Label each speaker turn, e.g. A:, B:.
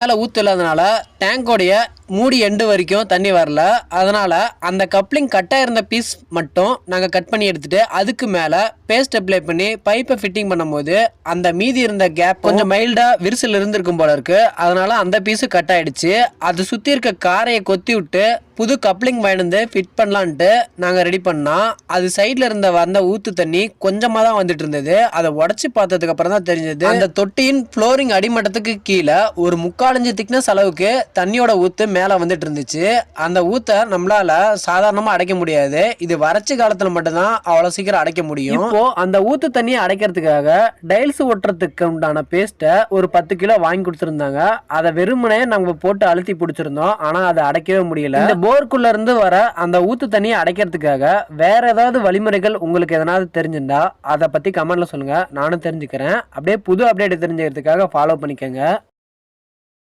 A: மேலே ஊற்று இல்லாதனால டேங்கோடைய மூடி எண்டு வரைக்கும் தண்ணி வரல. அதனால் அந்த கப்ளிங் கட்டாக இருந்த பீஸ் மட்டும் நாங்கள் கட் பண்ணி எடுத்துகிட்டு அதுக்கு மேலே பேஸ்ட் அப்ளை பண்ணி பைப்பை ஃபிட்டிங் பண்ணும்போது அந்த மீதி இருந்த கேப் கொஞ்சம் மைல்டாக விரிசல் இருந்திருக்கும் போல இருக்குது அதனால் அந்த பீஸு கட் ஆகிடுச்சு அது சுற்றி இருக்க காரையை கொத்தி விட்டு புது கப்ளிங் வாங்கிட்டு ஃபிட் பண்ணலான்ட்டு நாங்கள் ரெடி பண்ணால் அது சைடில் இருந்த வந்த ஊற்று தண்ணி கொஞ்சமாக தான் வந்துட்டு இருந்தது. அதை உடச்சி பார்த்ததுக்கு அப்புறம் தான் தெரிஞ்சது. அந்த தொட்டியின் ஃப்ளோரிங் அடிமட்டத்துக்கு கீழே ஒரு முக்காலஞ்சு திக்னஸ் அளவுக்கு தண்ணியோட ஊற்று மேலே வந்துட்டு இருந்துச்சு அந்த ஊற்றை நம்மளால சாதாரணமாக அடைக்க முடியாது. இது வறட்சி காலத்தில் மட்டும்தான் அவ்வளோ சீக்கிரம் அடைக்க முடியும். இப்போ அந்த ஊற்று தண்ணியை அடைக்கிறதுக்காக டைல்ஸ் ஒட்டுறதுக்கு உண்டான பேஸ்ட்டை ஒரு பத்து கிலோ வாங்கி கொடுத்துருந்தாங்க. அதை வெறுமனே நம்ம போட்டு அழுத்தி பிடிச்சிருந்தோம். ஆனால் அதை அடைக்கவே முடியல. இந்த போருக்குள்ள இருந்து வர அந்த ஊத்து தண்ணியை அடைக்கிறதுக்காக வேற ஏதாவது வழிமுறைகள் உங்களுக்கு எதனாவது தெரிஞ்சிருந்தா அதை பத்தி கமெண்ட்ல சொல்லுங்க. நானும் தெரிஞ்சுக்கிறேன். அப்படியே புது அப்டேட் தெரிஞ்சுக்கிறதுக்காக ஃபாலோ பண்ணிக்கோங்க.